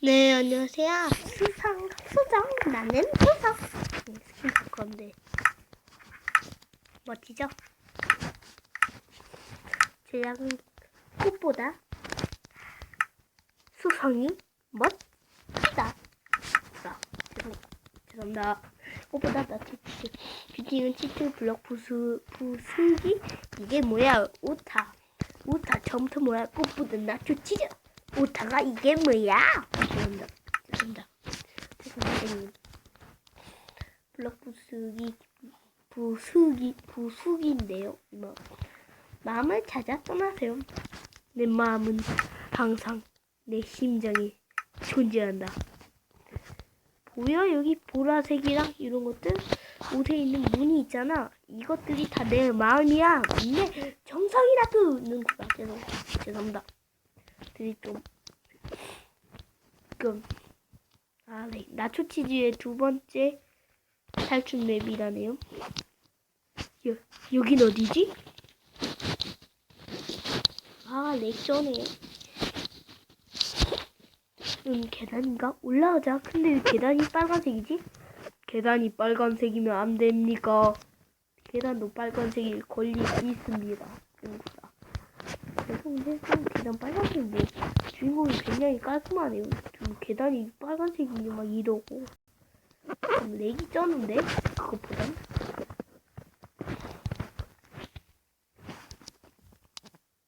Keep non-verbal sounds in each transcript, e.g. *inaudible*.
네, 안녕하세요. 수상, 수정, 나는 수상. 네, 스킨 볼 건데. 멋지죠? 제약은 꽃보다 수성이 멋지다. 자, 죄송, 죄송합니다. 꽃보다 나티치. 뷰티는 치트, 블럭, 부수, 부수기. 이게 뭐야? 오타. 오타, 처음부터 뭐야? 꽃보다 나초 치즈. 오타가 이게 뭐야? 죄송합니다. 죄송합니다. 죄송합니다. 블럭 부수기 부수기 부수기인데요. 뭐 마음을 찾아 떠나세요. 내 마음은 항상 내 심장이 존재한다. 보여 여기 보라색이랑 이런 것들 옷에 있는 무늬 있잖아. 이것들이 다 내 마음이야. 내 정상이라고는구나. 죄송 죄송합니다. 들이 좀 좀, 아, 네. 나초 치즈의 두 번째 탈출 맵이라네요. 여, 여긴 어디지? 아, 렉션이에요. 음, 계단인가? 올라가자. 근데 왜 계단이 빨간색이지? 계단이 빨간색이면 안 됩니까? 계단도 빨간색일 권리 있습니다. 계단 빨간색인데, 주인공이 굉장히 깔끔하네요. 좀 계단이 빨간색이니 막 이러고. 좀 렉이 쩌는데? 그것보단?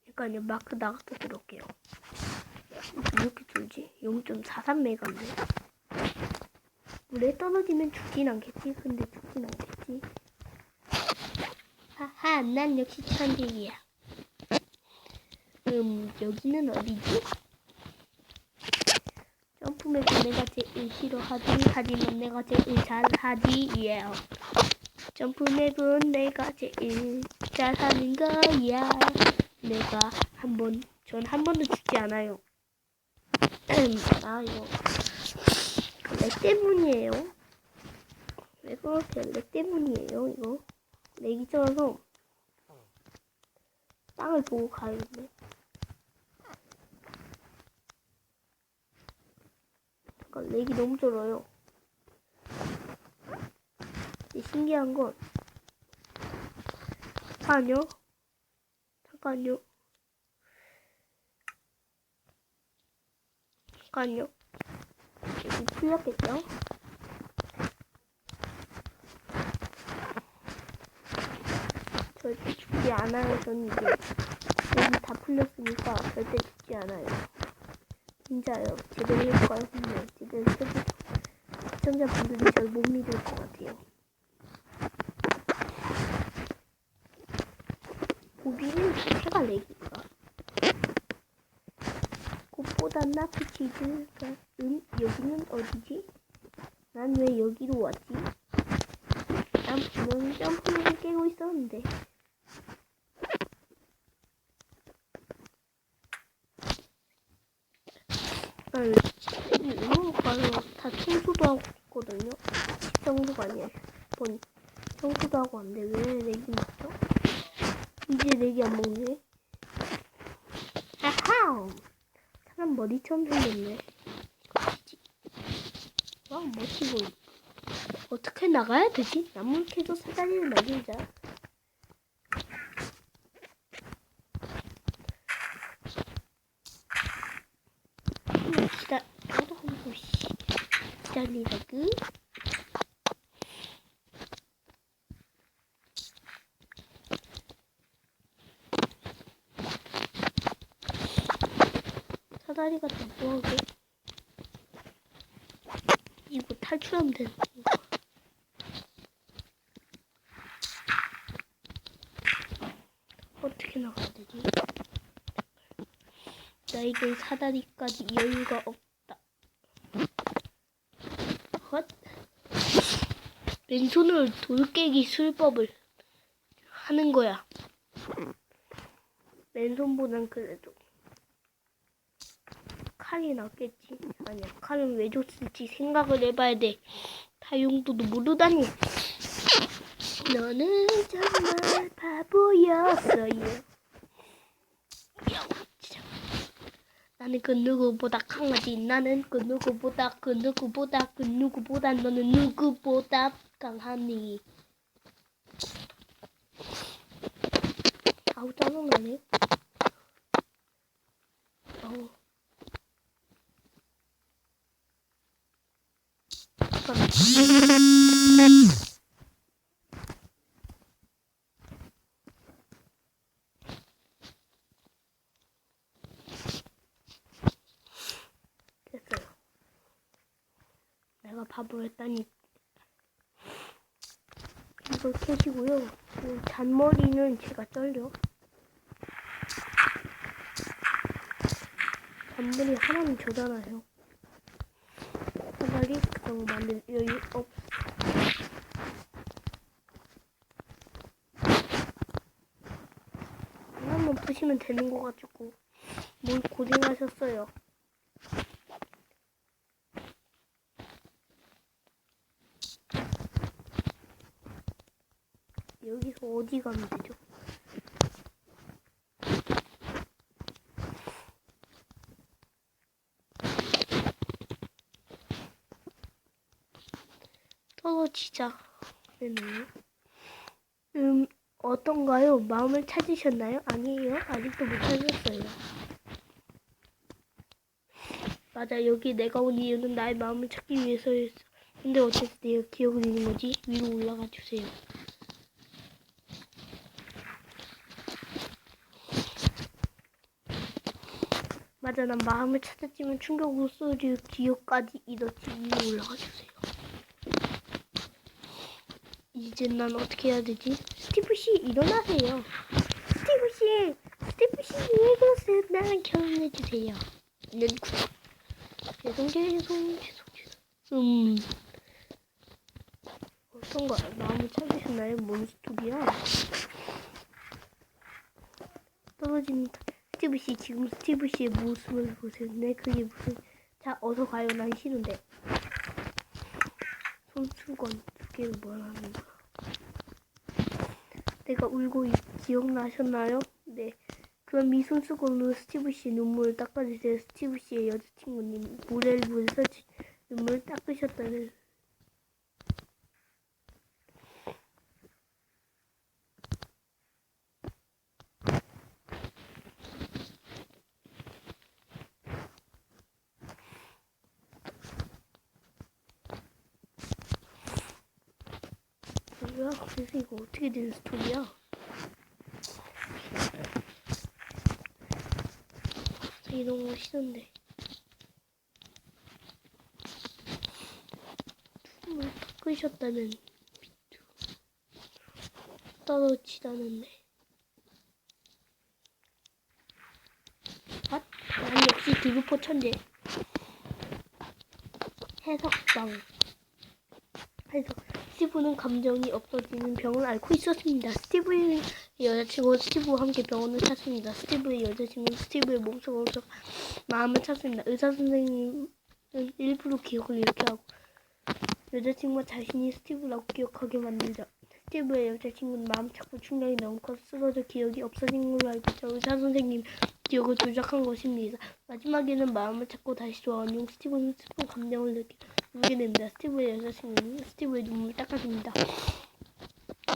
잠깐요, 마크 나갔다 들어올게요. 왜 이렇게 줄지? 0.43메가인데? 물에 떨어지면 죽진 않겠지? 근데 죽진 않겠지? 하하, 난 역시 천재이야. 음, 여기는 어디지? 점프맵은 내가 제일 싫어하지. 하지만 내가 제일 잘하지. 예. 점프맵은 내가 제일 잘하는 거야 내가 한번 전 한 번도 죽지 않아요. *clears throat* 아 이거. 렉 때문이에요. 왜 그러세요 렉 때문이에요 이거. 렉이 쩔어서 땅을 보고 가야겠네 잠깐 렉이 너무. 근데 신기한 건 잠깐요. 잠깐요. 잠깐요. 여기 풀렸겠죠? 절대 죽지 않아요. 저는 이제 여기 다 풀렸으니까 절대 죽지 않아요. 진짜요. 제대로 해볼까요? 근데 해볼 시청자분들이 절못 믿을 것 같아요. 보기는 자체가 렉인가? 꽃보다 나프 치즈가 음 여기는 어디지? 난 왜 여기로 왔지? 난 분명히 점프를 깨고 있었는데. 아니, 이거 가서 다 청소도 하고 있거든요. 청소가 아니야. 번 청소도 하고 안 돼. 왜 내기 먹죠? 이제 내기 안 먹네. 아하! 사람 머리처럼 생겼네. 와, 멋지고. 어떻게 나가야 되지? 나물 캐도 사다리를 만들자. 기다, 어우, 씨. 기다리라구. 사다리가 더 뭐하게? 이거 탈출하면 되는 건가? 어떻게 나가야 되지? 나에겐 사다리까지 여유가 없다. 헛. 왼손으로 돌깨기 술법을 하는 거야. 왼손보단 그래도 칼이 낫겠지. 아니야, 칼은 왜 줬을지 생각을 해봐야 돼. 다용도도 모르다니. 너는 정말 바보였어요. 나는 그 누구보다 강하지. 나는 그 누구보다 그 누구보다 그 누구보다 너는 누구보다 강하니. 아우 짜증나네. 아우. 잠깐만. 됐어요. 내가 바 보였다니. 이거 캐시고요. 이 잔머리는 제가 썰려. 잔머리 하나는 저잖아요. 차라리 그런 거 만들 여유 없. 하나만 푸시면 되는 거 가지고 뭘 고생하셨어요. 여기서 어디 가면 되죠? 떨어지자. 음, 어떤가요? 마음을 찾으셨나요? 아니에요. 아직도 못 찾았어요. 맞아, 여기 내가 온 이유는 나의 마음을 찾기 위해서였어. 근데 내가 기억을 잃는 거지? 위로 올라가 주세요. 맞아, 난 마음을 찾았지만 충격으로 쏘질 기억까지 잃었지. 위로 올라가 주세요. 이제 난 어떻게 해야 되지? 스티브 씨, 일어나세요. 스티브 씨, 스티브 씨, 왜 그러세요? 나랑 결혼해 주세요. 는. 죄송, 죄송, 죄송, 죄송. 음. 어떤가 마음을 찾으셨나요? 뭔 스토리야? 떨어집니다. 스티브 씨 지금 스티브 씨의 모습을 보세요. 네 그게 무슨? 자 어서 가요. 난 싫은데. 손수건 두 개를 뭐하는 거야? 내가 울고 있, 기억나셨나요? 네. 그럼 이 손수건으로 스티브 씨 눈물을 닦아주세요. 스티브 씨의 여자친구님 모래를 부어서 눈물을 닦으셨다는. 뭐야? 그래서 이거 어떻게 된 스토리야? 저 이런 거 싫은데. 춤을 끄셨다는. 떨어지다는데. 아, 난 역시 디그포 천재. 해석방. 해석. 스티브는 감정이 없어지는 병을 앓고 있었습니다. 스티브의 여자친구 스티브와 함께 병원을 찾습니다. 스티브의 여자친구는 스티브의 몸속으로 마음을 찾습니다. 의사 선생님은 일부러 기억을 잃게 하고 여자친구가 자신이 스티브라고 기억하게 만들죠. 스티브의 여자친구는 마음 찾고 충격이 너무 커서 쓰러져 기억이 없어진 걸로 알고 있죠. 의사 선생님 기억을 조작한 것입니다. 마지막에는 마음을 찾고 다시 돌아온 용 스티브는 슬픈 감정을 느끼고 울게 됩니다. 스티브의 여자친구는 스티브의 눈물을 닦아줍니다.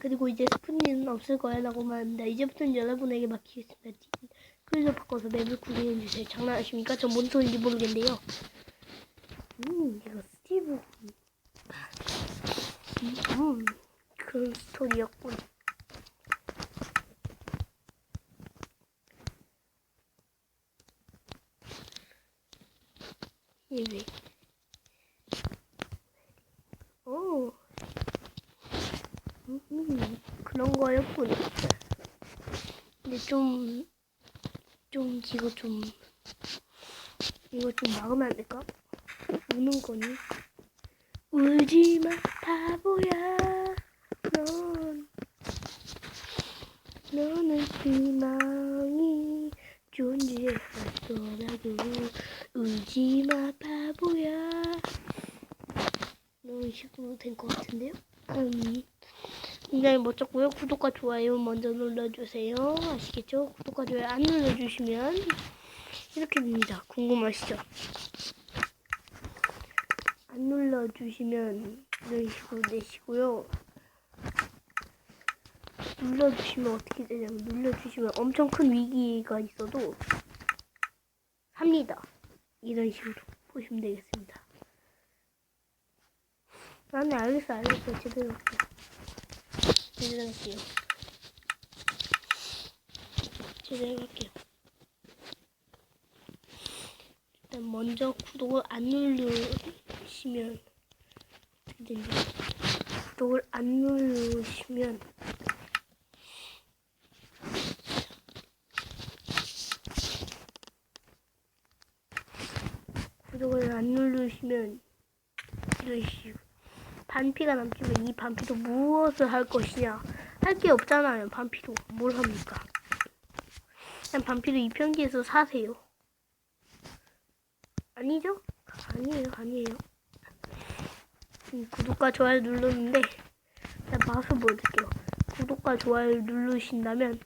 그리고 이제 일은 없을 거야 라고 말합니다. 이제부터는 여러분에게 맡기겠습니다. 그래서 바꿔서 맵을 구경해주세요. 장난하십니까? 저뭔 소리인지 모르겠는데요. 음, 이거 스티브. 음, 음, 그런 스토리였군. 이왜 오. 음, 그런 거였군. 근데 좀, 좀, 이거 좀, 이거 좀 막으면 안 될까? 우는 거니? 울지 마, 바보야. 넌, 너는 희망이 존재하더라도 울지 마, 바보야. 이런 식으로 된 것 같은데요? 음, 굉장히 멋졌고요. 구독과 좋아요 먼저 눌러주세요. 아시겠죠? 구독과 좋아요 안 눌러주시면 이렇게 됩니다. 궁금하시죠? 안 눌러주시면 이런 식으로 내시고요. 눌러주시면 어떻게 되냐면 눌러주시면 엄청 큰 위기가 있어도 삽니다. 이런 식으로 보시면 되겠습니다. 아, 네, 알겠어, 알겠어. 제대로 할게요. 제대로 할게요. 제대로 할게요. 일단 먼저 구독을 안 누르시면 어떻게 되냐 구독을 안 누르시면 구독을 안 누르시면 식으로 반피가 남지만 이 반피도 무엇을 할 것이냐 할 게 없잖아요 반피도 뭘 합니까 그냥 반피도 이 편지에서 사세요 아니죠? 아니에요, 아니에요. 음, 구독과 좋아요 눌렀는데, 일단 맛을 보여줄게요. 구독과 좋아요 누르신다면,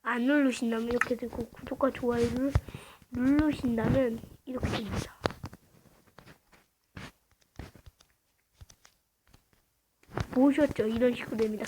안 누르신다면 이렇게 되고, 구독과 좋아요를 누르신다면 이렇게 됩니다. 보셨죠? 이런 식으로 됩니다.